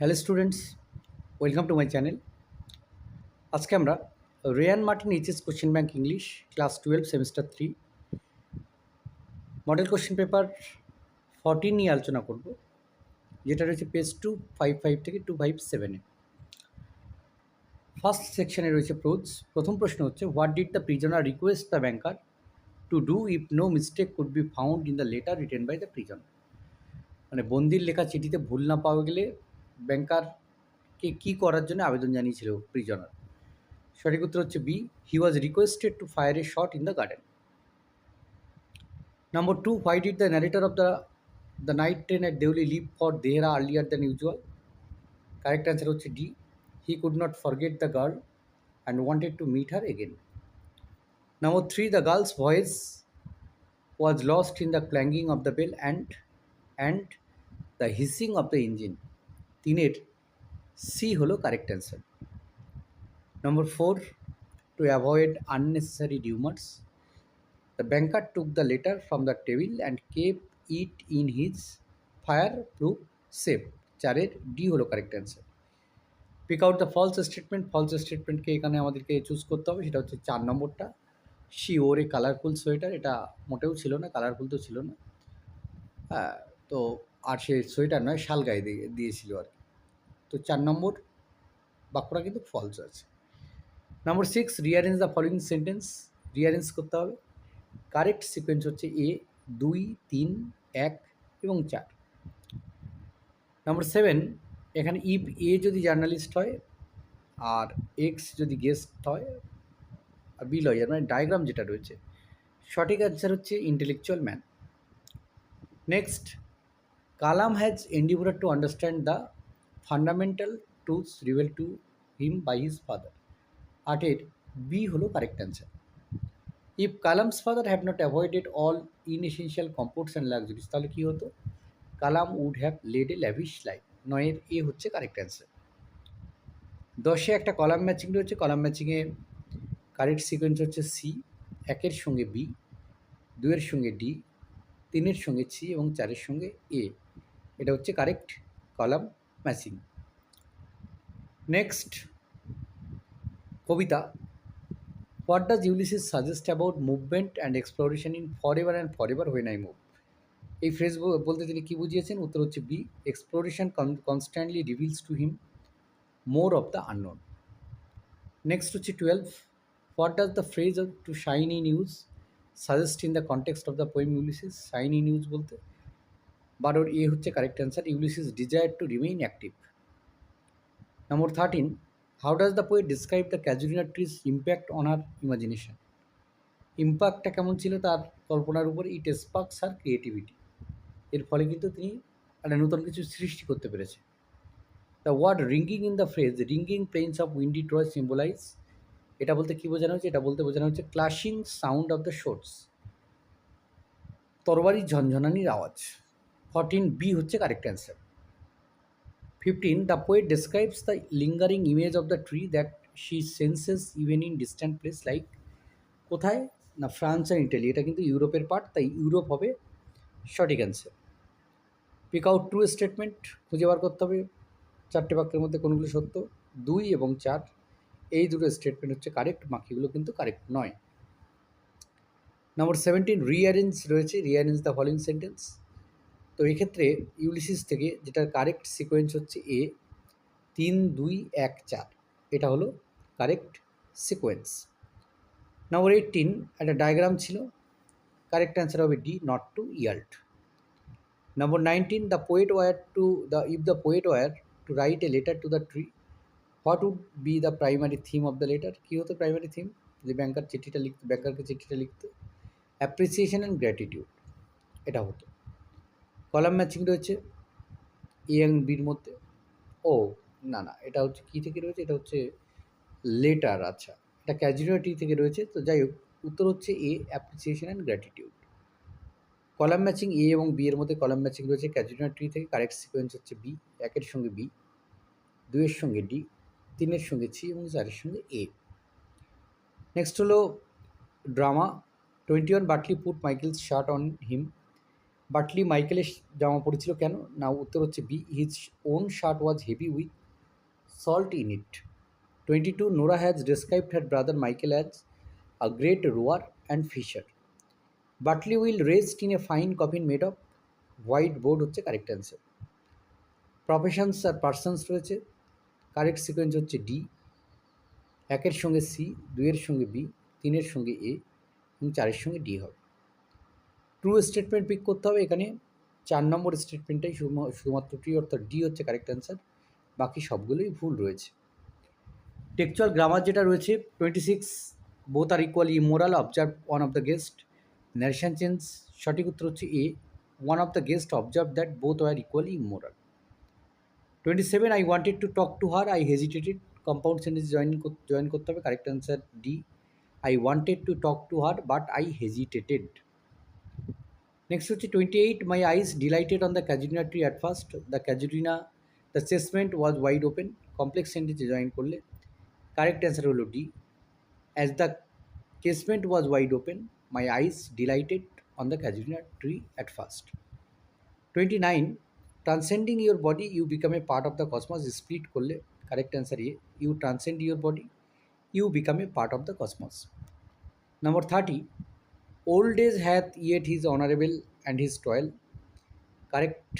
Hello students, welcome to my channel. আজকে আমরা Ray and Martin HS question bank English class twelve semester three model question paper fourteen নিয়ে আলোচনা করব, যেটা রয়েছে পেজ টু ফাইভ ফাইভ থেকে two five সেভেনে ফার্স্ট সেকশনে রয়েছে প্রোজ, প্রথম প্রশ্ন হচ্ছে, what did the prisoner request the banker to do if no mistake could be found in the letter written by the prison? মানে বন্দির লেখা চিঠিতে ভুল না পাওয়া গেলে ব্যাংকারকে কী করার জন্য আবেদন জানিয়েছিল প্রিজনার সঠিক উত্তর হচ্ছে B he was requested to fire a shot in the garden number two why did the narrator of the the night train at Deoli leave for Dehra earlier than usual correct answer হচ্ছে D he could not forget the girl and wanted to meet her again number three the girl's voice was lost in the clanging of the bell and and the hissing of the engine তিনের C হলো correct answer number four to avoid unnecessary rumours the banker took the letter from the table and kept it in his fireproof safe চারের D হলো correct answer pick out the false statement false স্টেটমেন্টকে এখানে আমাদেরকে choose করতে হবে, সেটা হচ্ছে চার নম্বরটা। She wore a colourful sweater, এটা মোটেও ছিল না কালারফুল তো ছিল না। হ্যাঁ তো আর সে সোয়েটার নয়, শাল গায়ে দিয়ে, দিয়েছিল আর কি। তো চার নম্বর বাক্যটা কিন্তু ফলস আছে। Number six rearrange the following sentence rearrange করতে হবে। কারেক্ট সিকোয়েন্স হচ্ছে এ দুই, তিন, এক এবং চার। নম্বর সেভেন এখানে ইফ এ যদি জার্নালিস্ট হয় আর এক্স যদি গেস্ট হয় আর বি লয়ার মানে ডায়াগ্রাম যেটা রয়েছে, সঠিক অ্যান্সার হচ্ছে intellectual man next Kalam has endeavored to understand the fundamental tools reveal to him by his father আটের বি হলো correct answer if Kalam's father have not avoided all inessential comforts and luxuries তাহলে কী হতো? Kalam would have led a lavish life নয়ের A হচ্ছে correct answer দশে একটা column matching রয়েছে। কলাম ম্যাচিংয়ে কারেক্ট সিকোয়েন্স হচ্ছে সি একের সঙ্গে বি দুয়ের সঙ্গে ডি তিনের সঙ্গে সি এবং চারের সঙ্গে এ এটা হচ্ছে correct column matching next Kabita what does Ulysses suggest about movement and exploration in for ever and for ever when I move এই ফ্রেজ বলতে তিনি কী বুঝিয়েছেন? উত্তর হচ্ছে B exploration constantly reveals to him more of the unknown next হচ্ছে twelve what does the phrase to shine in use suggest in the context of the poem Ulysses shine in use বলতে? বারোর A হচ্ছে correct answer Ulysses desire to remain active number thirteen how does the poet describe the Casuarina trees impact on our imagination ইম্প্যাক্টটা কেমন ছিল তার কল্পনার উপর ইট sparks আর creativity এর ফলে কিন্তু তিনি একটা নতুন কিছু সৃষ্টি করতে পেরেছে the word ringing in the phrase ringing plains of windy Troy symbolise এটা বলতে কী বোঝানো হচ্ছে এটা বলতে বোঝানো হচ্ছে clashing sound of the swords তরবারি ঝনঝনানির আওয়াজ। ফরটিন বি হচ্ছে correct answer fifteen the poet describes the lingering image of the tree that she senses even in distant place like কোথায়? না, ফ্রান্স অ্যান্ড ইটালি এটা কিন্তু ইউরোপের পার্ট তাই ইউরোপ হবে সঠিক answer pick out true statement খুঁজে বার করতে হবে। চারটে বাক্যের মধ্যে কোনগুলো সত্য? দুই এবং চার। এই দুটো স্টেটমেন্ট হচ্ছে কারেক্ট বাকিগুলো কিন্তু কারেক্ট নয়। নম্বর সেভেন্টিন রিঅ্যারেঞ্জ রয়েছে। রিঅ্যারেঞ্জ দ্য ফলোয়িং সেন্টেন্স তো এক্ষেত্রে ইউলিসিস থেকে যেটার কারেক্ট সিকোয়েন্স হচ্ছে এ তিন, দুই, এক, চার। এটা হলো কারেক্ট সিকোয়েন্স নম্বর এইটিন একটা ডায়াগ্রাম ছিল। কারেক্ট অ্যান্সার হবে D not to yield number nineteen the poet were to the if the poet were to write a letter to the tree what would be the primary theme of the letter কী হতো primary theme যে ব্যাংকার চিঠিটা লিখতো ব্যাংকারকে চিঠিটা লিখতো। Appreciation and gratitude এটা হতো। Column matching রয়েছে and বির মধ্যে। ও, না না, এটা হচ্ছে কী থেকে রয়েছে? এটা হচ্ছে লেটার আচ্ছা। এটা ক্যাজুয়ালিটি থেকে রয়েছে, তো যাই হোক, উত্তর হচ্ছে A appreciation and gratitude column matching A এবং বি এর মধ্যে কলাম ম্যাচিং রয়েছে ক্যাজুয়ালিটি থেকে কারেক্ট সিকোয়েন্স হচ্ছে বি একের সঙ্গে বি দুইয়ের সঙ্গে ডি তিনের সঙ্গে সি এবং চারের সঙ্গে এ নেক্সট হলো drama twenty one Bartley put Michael's shirt on him Bartley মাইকেলের জামা পড়েছিল কেন? না উত্তর হচ্ছে B, his own shirt was heavy with salt in it. Twenty two, Nora has described her brother Michael as a great rower and fisher. Bartley will rest in a fine coffin made of white board হচ্ছে correct answer. Professions আর persons রয়েছে। Correct sequence হচ্ছে D, একের সঙ্গে C, দুইয়ের সঙ্গে B, তিনের সঙ্গে এ এবং চারের সঙ্গে ডি হবে। ট্রু স্টেটমেন্ট পিক করতে হবে। এখানে চার নম্বর স্টেটমেন্টটাই শুধুমা- শুধুমাত্র ট্রি অর্থাৎ ডি হচ্ছে কারেক্ট অ্যান্সার বাকি সবগুলোই ভুল রয়েছে। টেকচুয়াল গ্রামার যেটা রয়েছে twenty six both are equally immoral observe one of the guest narration change সঠিক উত্তর হচ্ছে A one of the guest observe that both are equally immoral twenty seven I wanted to talk to her I hesitated compound sentence join join করতে হবে correct answer D I wanted to talk to her but I hesitated next হচ্ছে twenty eight my eyes delighted on the casuarina tree at first the casuarina the casement was wide open complex সেন্টেন্সে join করলে। Correct answer হলো D as the casement was wide open my eyes delighted on the casuarina tree at first twenty nine transcending your body you become a part of the cosmos split করলে। Correct answer A you transcend your body you become a part of the cosmos number thirty old age hath yet his honourable and his toil correct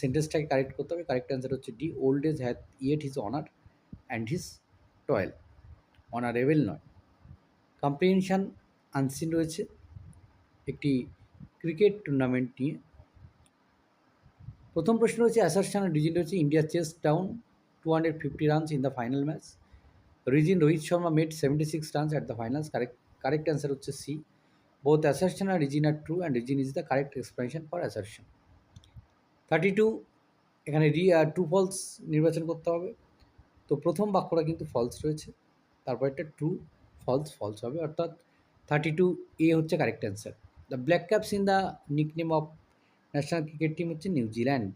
সেন্টেন্সটাকে correct করতে হবে। Correct answer হচ্ছে D old age hath yet his honour and his toil honourable নয়। Comprehension unseen রয়েছে। একটি cricket tournament নিয়ে। প্রথম প্রশ্ন রয়েছে অ্যাসারশন রিজিন রয়েছে India chased down two hundred fifty runs in the final match reason Rohit Sharma made seventy six runs at the finals correct correct answer হচ্ছে C both assertion R reason are true and reason is the correct explanation for assertion thirty two এখানে রি আর true false নির্বাচন করতে হবে। তো প্রথম বাক্যটা কিন্তু ফলস রয়েছে। তারপর একটা ট্রু ফলস ফলস হবে। অর্থাৎ থার্টি টু এ হচ্ছে correct answer the black caps in the nickname of national cricket team হচ্ছে New Zealand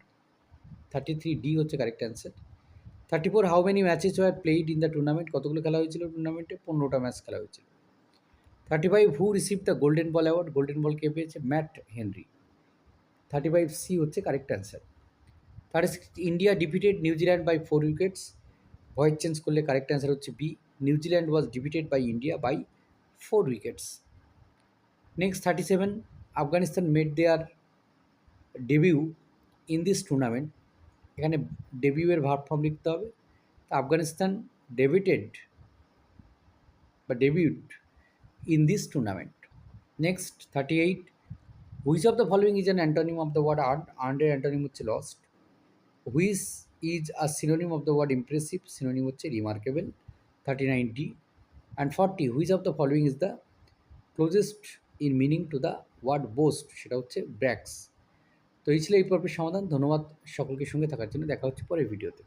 thirty three D হচ্ছে correct answer thirty four how many matches were played in the tournament কতগুলো খেলা হয়েছিল টুর্নামেন্টে পনেরোটা match খেলা হয়েছিল। Thirty five who receive the golden ball award golden ball কে পেয়েছে Matt Henry thirty five C হচ্ছে correct answer thirty six India defeated New Zealand by four wickets voice change করলে কারেক্ট অ্যান্সার হচ্ছে B New Zealand was defeated by India by four wickets next thirty seven Afghanistan made their debut in this tournament এখানে ডেবিউয়ের ভার form লিখতে হবে। Afghanistan debited বা debuted in this tournament next thirty eight which of the following is an antonym of the word art আর্নের antonym হচ্ছে lost which is a synonym of the word impressive synonym হচ্ছে nine D and forty which of the following is the closest in meaning to the word boast সেটা হচ্ছে ব্র্যাক্স তো এই ছিল এই পর্বের সমাধান। ধন্যবাদ সকলকে সঙ্গে থাকার জন্য। দেখা হচ্ছে পরের ভিডিওতে।